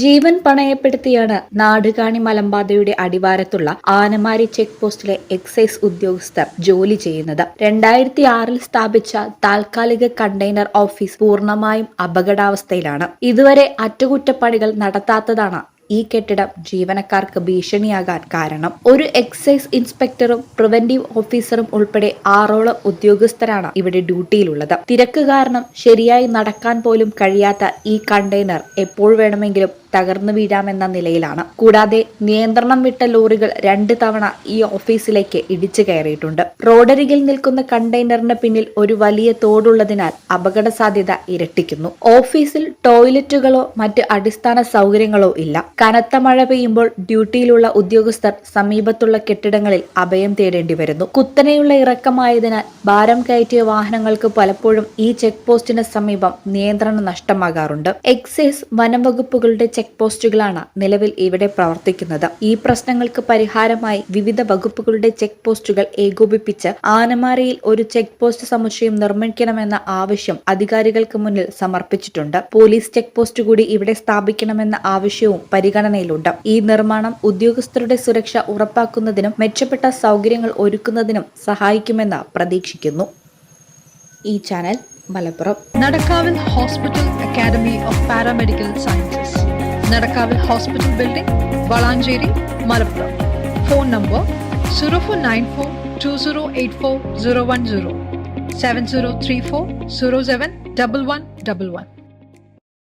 ജീവൻ പണയപ്പെടുത്തിയാണ് നാടുകാണി മലമ്പാതയുടെ അടിവാരത്തുള്ള ആനമാരി ചെക്ക് പോസ്റ്റിലെ എക്സൈസ് ഉദ്യോഗസ്ഥർ ജോലി ചെയ്യുന്നത്. രണ്ടായിരത്തി ആറിൽ സ്ഥാപിച്ച താൽക്കാലിക കണ്ടെയ്നർ ഓഫീസ് പൂർണമായും അപകടാവസ്ഥയിലാണ്. ഇതുവരെ അറ്റകുറ്റപ്പണികൾ നടത്താത്തതാണ് ഈ കെട്ടിടം ജീവനക്കാർക്ക് ഭീഷണിയാകാൻ കാരണം. ഒരു എക്സൈസ് ഇൻസ്പെക്ടറും പ്രിവന്റീവ് ഓഫീസറും ഉൾപ്പെടെ ആറോളം ഉദ്യോഗസ്ഥരാണ് ഇവിടെ ഡ്യൂട്ടിയിലുള്ളത്. തിരക്ക് കാരണം ശരിയായി നടക്കാൻ പോലും കഴിയാത്ത ഈ കണ്ടെയ്നർ എപ്പോൾ വേണമെങ്കിലും തകർന്നു വീഴാമെന്ന നിലയിലാണ്. കൂടാതെ നിയന്ത്രണം വിട്ട ലോറികൾ രണ്ട് തവണ ഈ ഓഫീസിലേക്ക് ഇടിച്ചു കയറിയിട്ടുണ്ട്. റോഡരികിൽ നിൽക്കുന്ന കണ്ടെയ്നറിന് പിന്നിൽ ഒരു വലിയ തോടുള്ളതിനാൽ അപകട സാധ്യത ഇരട്ടിക്കുന്നു. ഓഫീസിൽ ടോയ്ലറ്റുകളോ മറ്റ് അടിസ്ഥാന സൗകര്യങ്ങളോ ഇല്ല. കനത്ത മഴ പെയ്യുമ്പോൾ ഡ്യൂട്ടിയിലുള്ള ഉദ്യോഗസ്ഥർ സമീപത്തുള്ള കെട്ടിടങ്ങളിൽ അഭയം തേടേണ്ടി വരുന്നു. കുത്തനെയുള്ള ഇറക്കമായതിനാൽ ഭാരം കയറ്റിയ വാഹനങ്ങൾക്ക് പലപ്പോഴും ഈ ചെക്ക് പോസ്റ്റിന് സമീപം നിയന്ത്രണം നഷ്ടമാകാറുണ്ട്. എക്സൈസ് വനം വകുപ്പുകളുടെ ചെക്ക് പോസ്റ്റുകളാണ് നിലവിൽ ഇവിടെ പ്രവർത്തിക്കുന്നത്. ഈ പ്രശ്നങ്ങൾക്ക് പരിഹാരമായി വിവിധ വകുപ്പുകളുടെ ചെക്ക് പോസ്റ്റുകൾ ഏകോപിപ്പിച്ച് ആനമാരയിൽ ഒരു ചെക്ക് പോസ്റ്റ് സമുച്ചയം നിർമ്മിക്കണമെന്ന ആവശ്യം അധികാരികൾക്ക് മുന്നിൽ സമർപ്പിച്ചിട്ടുണ്ട്. പോലീസ് ചെക്ക് പോസ്റ്റ് കൂടി ഇവിടെ സ്ഥാപിക്കണമെന്ന ആവശ്യവും പരിഗണനയിലുണ്ട്. ഈ നിർമ്മാണം ഉദ്യോഗസ്ഥരുടെ സുരക്ഷ ഉറപ്പാക്കുന്നതിനും മെച്ചപ്പെട്ട സൗകര്യങ്ങൾ ഒരുക്കുന്നതിനും സഹായിക്കുമെന്ന് പ്രതീക്ഷിക്കുന്നു. ഈ channel Malappuram. Nadakkavil hospital academy of paramedical sciences. Nadakkavil hospital building Valanchery Malappuram. Phone number zero four nine four two zero eight four zero one zero. Seven zero three four zero seven double one double one.